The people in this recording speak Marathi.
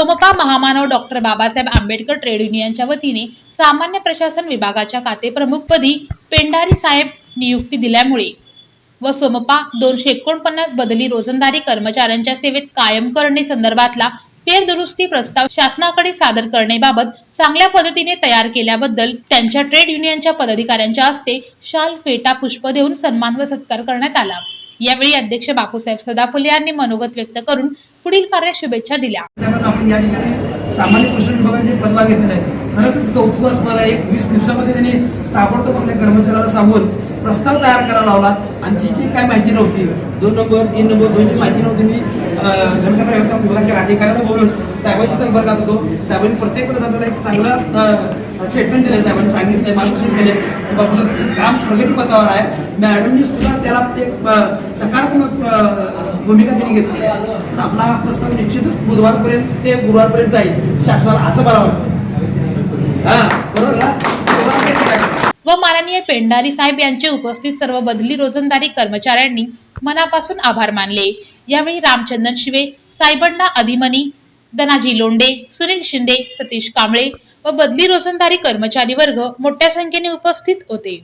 सोमपा महामानव डॉक्टर बाबासाहेब आंबेडकर ट्रेड युनियनच्या वतीने सामान्य प्रशासन विभागाच्या खाते प्रमुखपदी पेंडारी साहेब नियुक्ती दिल्यामुळे व सोमपा दोनशे एकोणपन्नास बदली रोजंदारी कर्मचाऱ्यांच्या सेवेत कायम करणे संदर्भातला फेरदुरुस्ती प्रस्ताव शासनाकडे सादर करण्याबाबत चांगल्या पद्धतीने तयार केल्याबद्दल त्यांच्या ट्रेड युनियनच्या पदाधिकाऱ्यांच्या हस्ते शाल फेटा पुष्प देऊन सन्मान व सत्कार करण्यात आला. यावेळी अध्यक्ष बापूसाहेब सदाफुले यांनी मनोगत व्यक्त करून पुढील कार्य शुभेच्छा दिल्या आपण या ठिकाणी सामान्य प्रश्न विभागाचे पदभार घेतलेला आहे. खरंच कौतुकास्पद मला एक वीस दिवसामध्ये त्यांनी ताबडतोब आपल्या कर्मचाऱ्याला सांगून प्रस्ताव तयार करायला लावला. आणि जी जी काय माहिती नव्हती दोन नंबर तीन नंबर दोनची माहिती नव्हती मी अं, व्यवस्थापन विभागाच्या अधिकाऱ्याला बोलून साहेबांशी संपर्कात होतो. साहेबांनी प्रत्येक वेळेस आपल्याला एक चांगला स्टेटमेंट दिलं साहेबांनी सांगितलं मार्गदर्शन केले बाबूचं काम प्रगतीपथावर आहे. मॅडमनी सुद्धा त्याला ते सकारात्मक भूमिका त्यांनी घेतली. तर आपला हा प्रस्ताव निश्चितच बुधवारपर्यंत ते गुरुवारपर्यंत जाईल. शासनाला असं मला वाटतं. हा बरोबर ना? व माननीय पेंडारी साहेब यांचे उपस्थित सर्व बदली रोजंदारी कर्मचाऱ्यांनी मनापासून आभार मानले. यावेळी रामचंदन शिवे सायबण्णा अधिमनी दनाजी लोंडे सुनील शिंदे सतीश कांबळे व बदली रोजंदारी कर्मचारी वर्ग मोठ्या संख्येने उपस्थित होते.